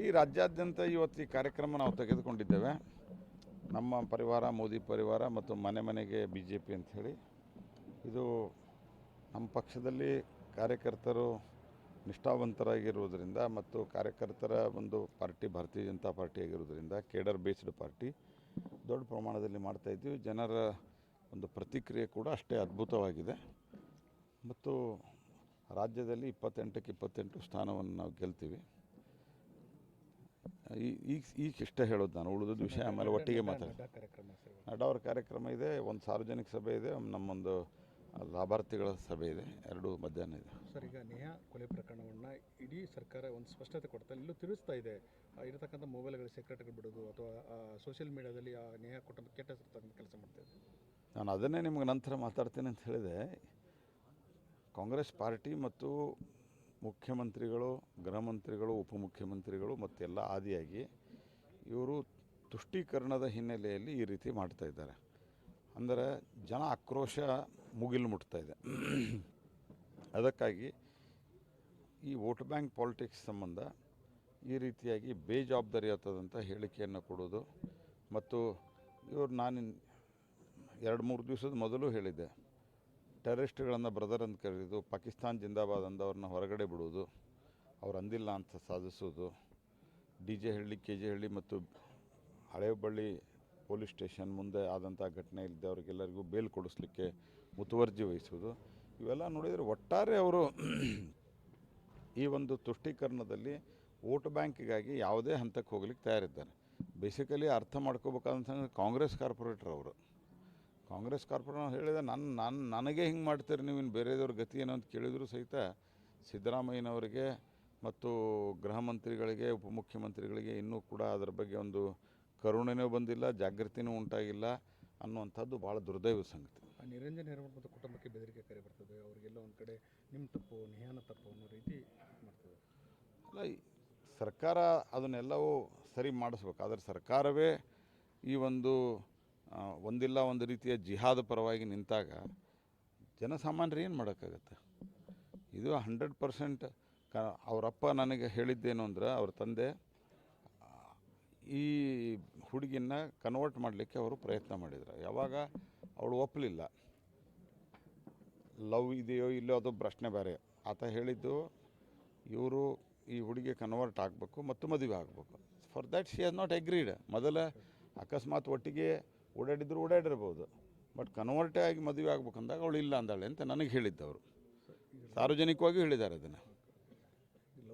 ಇಡೀ ರಾಜ್ಯಾದ್ಯಂತ ಇವತ್ತು ಈ ಕಾರ್ಯಕ್ರಮ ನಾವು ತೆಗೆದುಕೊಂಡಿದ್ದೇವೆ. ನಮ್ಮ ಪರಿವಾರ, ಮೋದಿ ಪರಿವಾರ ಮತ್ತು ಮನೆ ಮನೆಗೆ ಬಿ ಜೆ ಪಿ ಅಂಥೇಳಿ ಇದು ನಮ್ಮ ಪಕ್ಷದಲ್ಲಿ ಕಾರ್ಯಕರ್ತರು ನಿಷ್ಠಾವಂತರಾಗಿರುವುದರಿಂದ ಮತ್ತು ಕಾರ್ಯಕರ್ತರ ಒಂದು ಪಾರ್ಟಿ, ಭಾರತೀಯ ಜನತಾ ಪಾರ್ಟಿ ಆಗಿರೋದ್ರಿಂದ ಕೇಡರ್ ಬೇಸ್ಡ್ ಪಾರ್ಟಿ ದೊಡ್ಡ ಪ್ರಮಾಣದಲ್ಲಿ ಮಾಡ್ತಾ ಇದ್ದೀವಿ. ಜನರ ಒಂದು ಪ್ರತಿಕ್ರಿಯೆ ಕೂಡ ಅಷ್ಟೇ ಅದ್ಭುತವಾಗಿದೆ. ಮತ್ತು ರಾಜ್ಯದಲ್ಲಿ ಇಪ್ಪತ್ತೆಂಟಕ್ಕೆ ಇಪ್ಪತ್ತೆಂಟು ಸ್ಥಾನವನ್ನು ನಾವು ಗೆಲ್ತೀವಿ. ಈಗ ಈಗ ಇಷ್ಟೇ ಹೇಳೋದು ನಾನು ಉಳಿದ ವಿಷಯ ಆಮೇಲೆ ಒಟ್ಟಿಗೆ ಮಾತಾಡ್ತೀನಿ ಅವ್ರ ಕಾರ್ಯಕ್ರಮ ಇದೆ ಒಂದು ಸಾರ್ವಜನಿಕ ಸಭೆ ಇದೆ ನಮ್ಮೊಂದು ಲಾಭಾರ್ಥಿಗಳ ಸಭೆ ಇದೆ ಎರಡು ಮಧ್ಯಾಹ್ನ ಇದೆ. ಸರ್ ಈಗ ನೇಹಾ ಕೊಲೆ ಪ್ರಕರಣವನ್ನು ಇಡೀ ಸರ್ಕಾರ ಒಂದು ಸ್ಪಷ್ಟತೆ ಕೊಡ್ತಾ ಇಲ್ಲೂ. ತಿಳಿಸ್ತಾ ಇದೆ. ಇರತಕ್ಕಂಥ ಮೊಬೈಲ್ಗಳ ಸೆಕ್ರೆಟರಿ ಬಿಡೋದು ಅಥವಾ ಸೋಷಿಯಲ್ ಮೀಡಿಯಾದಲ್ಲಿ ಆ ನೇಹಾ ಕುಟುಂಬ ಕೆಟ್ಟ ಹೆಸರು ಕೆಲಸ ಮಾಡ್ತಾ ಇದೆ. ನಾನು ಅದನ್ನೇ ನಿಮ್ಗೆ ನಂತರ ಮಾತಾಡ್ತೇನೆ ಅಂತ ಹೇಳಿದೆ. ಕಾಂಗ್ರೆಸ್ ಪಾರ್ಟಿ ಮತ್ತು ಮುಖ್ಯಮಂತ್ರಿಗಳು ಗೃಹ ಮಂತ್ರಿಗಳು ಉಪಮುಖ್ಯಮಂತ್ರಿಗಳು ಮತ್ತೆಲ್ಲ ಆದಿಯಾಗಿ ಇವರು ತುಷ್ಟೀಕರಣದ ಹಿನ್ನೆಲೆಯಲ್ಲಿ ಈ ರೀತಿ ಮಾಡ್ತಾ ಇದ್ದಾರೆ. ಅಂದರೆ ಜನ ಆಕ್ರೋಶ ಮುಗಿಲು ಮುಟ್ತಾ ಇದೆ. ಅದಕ್ಕಾಗಿ ಈ ವೋಟ್ ಬ್ಯಾಂಕ್ ಪಾಲಿಟಿಕ್ಸ್ ಸಂಬಂಧ ಈ ರೀತಿಯಾಗಿ ಬೇಜವಾಬ್ದಾರಿಯಾದಂಥ ಹೇಳಿಕೆಯನ್ನು ಕೊಡೋದು ಮತ್ತು ಇವರು ನಾನು ಎರಡು ಮೂರು ದಿವಸದ ಮೊದಲು ಹೇಳಿದ್ದೆ. ಟೆರರಿಸ್ಟ್ಗಳನ್ನು ಬ್ರದರ್ ಅಂತ ಕರೆಯೋದು ಪಾಕಿಸ್ತಾನ್ ಜಿಂದಾಬಾದ್ ಅಂದವ್ರನ್ನ ಹೊರಗಡೆ ಬಿಡೋದು ಅವ್ರು ಅಂದಿಲ್ಲ ಅಂತ ಸಾಧಿಸೋದು, D J Halli, K J Halli ಮತ್ತು ಹಳೆಬಳ್ಳಿ ಪೊಲೀಸ್ ಸ್ಟೇಷನ್ ಮುಂದೆ ಆದಂಥ ಘಟನೆ ಇದ್ದವ್ರಿಗೆಲ್ಲರಿಗೂ ಬೇಲ್ ಕೊಡಿಸ್ಲಿಕ್ಕೆ ಮುತುವರ್ಜಿ ವಹಿಸೋದು. ಇವೆಲ್ಲ ನೋಡಿದರೆ ಒಟ್ಟಾರೆ ಅವರು ಈ ಒಂದು ತುಷ್ಟೀಕರಣದಲ್ಲಿ ವೋಟ್ ಬ್ಯಾಂಕಿಗಾಗಿ ಯಾವುದೇ ಹಂತಕ್ಕೆ ಹೋಗ್ಲಿಕ್ಕೆ ತಯಾರಿದ್ದಾರೆ. ಬೇಸಿಕಲಿ ಅರ್ಥ ಮಾಡ್ಕೋಬೇಕಾದಂತ ಕಾಂಗ್ರೆಸ್ ಕಾರ್ಪೊರೇಟರ್ ಅವರು. ಕಾಂಗ್ರೆಸ್ ಕಾರ್ಪೊರೇಟರ್ ಹೇಳಿದೆ ನನ್ನ ನಾನು ನನಗೆ ಹಿಂಗೆ ಮಾಡ್ತೀರಿ ನೀವು ಇನ್ನು ಬೇರೆದವ್ರ ಗತಿ ಏನು ಅಂತ ಕೇಳಿದ್ರು ಸಹಿತ ಸಿದ್ದರಾಮಯ್ಯನವರಿಗೆ ಮತ್ತು ಗೃಹ ಮಂತ್ರಿಗಳಿಗೆ ಉಪಮುಖ್ಯಮಂತ್ರಿಗಳಿಗೆ ಇನ್ನೂ ಕೂಡ ಅದರ ಬಗ್ಗೆ ಒಂದು ಕರುಣೆನೂ ಬಂದಿಲ್ಲ ಜಾಗೃತಿನೂ ಉಂಟಾಗಿಲ್ಲ ಅನ್ನುವಂಥದ್ದು ಭಾಳ ದುರ್ದೈವ ಸಂಗತಿ. ನಿರಂಜನ್ ಹಿರೇಮಠ ಮತ್ತು ಕುಟುಂಬಕ್ಕೆ ಬೆದರಿಕೆ ಕರೆ ಬರ್ತದೆ ಅವರಿಗೆಲ್ಲ ಒಂದು ಕಡೆ ನಿಮ್ಮ ತಪ್ಪು ನಿಹಾನ ತಪ್ಪು ಅನ್ನೋ ರೀತಿ ಮಾಡ್ತದೆ. ಅಲ್ಲ ಸರ್ಕಾರ ಅದನ್ನೆಲ್ಲವೂ ಸರಿ ಮಾಡಿಸ್ಬೇಕು ಆದರೆ ಸರ್ಕಾರವೇ ಈ ಒಂದು ಒಂದಿಲ್ಲ ಒಂದು ರೀತಿಯ ಜಿಹಾದ್ ಪರವಾಗಿ ನಿಂತಾಗ ಜನಸಾಮಾನ್ಯರು ಏನು ಮಾಡೋಕ್ಕಾಗತ್ತೆ? ಇದು ಹಂಡ್ರೆಡ್ ಪರ್ಸೆಂಟ್ ಕ, ಅವರಪ್ಪ ನನಗೆ ಹೇಳಿದ್ದೇನು ಅಂದ್ರೆ ಅವ್ರ ತಂದೆ ಈ ಹುಡುಗಿನ ಕನ್ವರ್ಟ್ ಮಾಡಲಿಕ್ಕೆ ಅವರು ಪ್ರಯತ್ನ ಮಾಡಿದ್ರು. ಯಾವಾಗ? ಅವಳು ಒಪ್ಪಲಿಲ್ಲ ಲವ್ ಇದೆಯೋ ಇಲ್ಲೋ ಅದು ಪ್ರಶ್ನೆ ಬೇರೆ. ಆತ ಹೇಳಿದ್ದು, ಇವರು ಈ ಹುಡುಗಿ ಕನ್ವರ್ಟ್ ಆಗಬೇಕು ಮತ್ತು ಮದುವೆ ಆಗಬೇಕು. For that she has not agreed ಮೊದಲ ಅಕಸ್ಮಾತ್ ಒಟ್ಟಿಗೆ ಓಡಾಡಿದ್ರು ಓಡಾಡಿರ್ಬೋದು. ಬಟ್ ಕನ್ವರ್ಟೇ ಆಗಿ ಮದುವೆ ಆಗ್ಬೇಕಂದಾಗ ಅವಳು ಇಲ್ಲ ಅಂದಾಳೆ ಅಂತ ನನಗೆ ಹೇಳಿದ್ದವರು. ಸಾರ್ವಜನಿಕವಾಗಿ ಹೇಳಿದ್ದಾರೆ ಅದನ್ನು.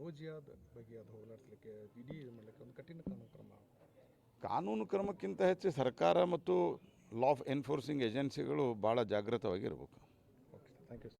ಬಗ್ಗೆ ಅದು ಹೋಗಲಾಡಿಸ್ಲಿಕ್ಕೆ ಇಡೀ ಮಾಡಲಿಕ್ಕೆ ಒಂದು ಕಠಿಣ ಕಾನೂನು ಕ್ರಮ. ಕಾನೂನು ಕ್ರಮಕ್ಕಿಂತ ಹೆಚ್ಚು ಸರ್ಕಾರ ಮತ್ತು ಲಾ ಎನ್ಫೋರ್ಸಿಂಗ್ ಏಜೆನ್ಸಿಗಳು ಭಾಳ ಜಾಗೃತವಾಗಿರಬೇಕು. Okay thank you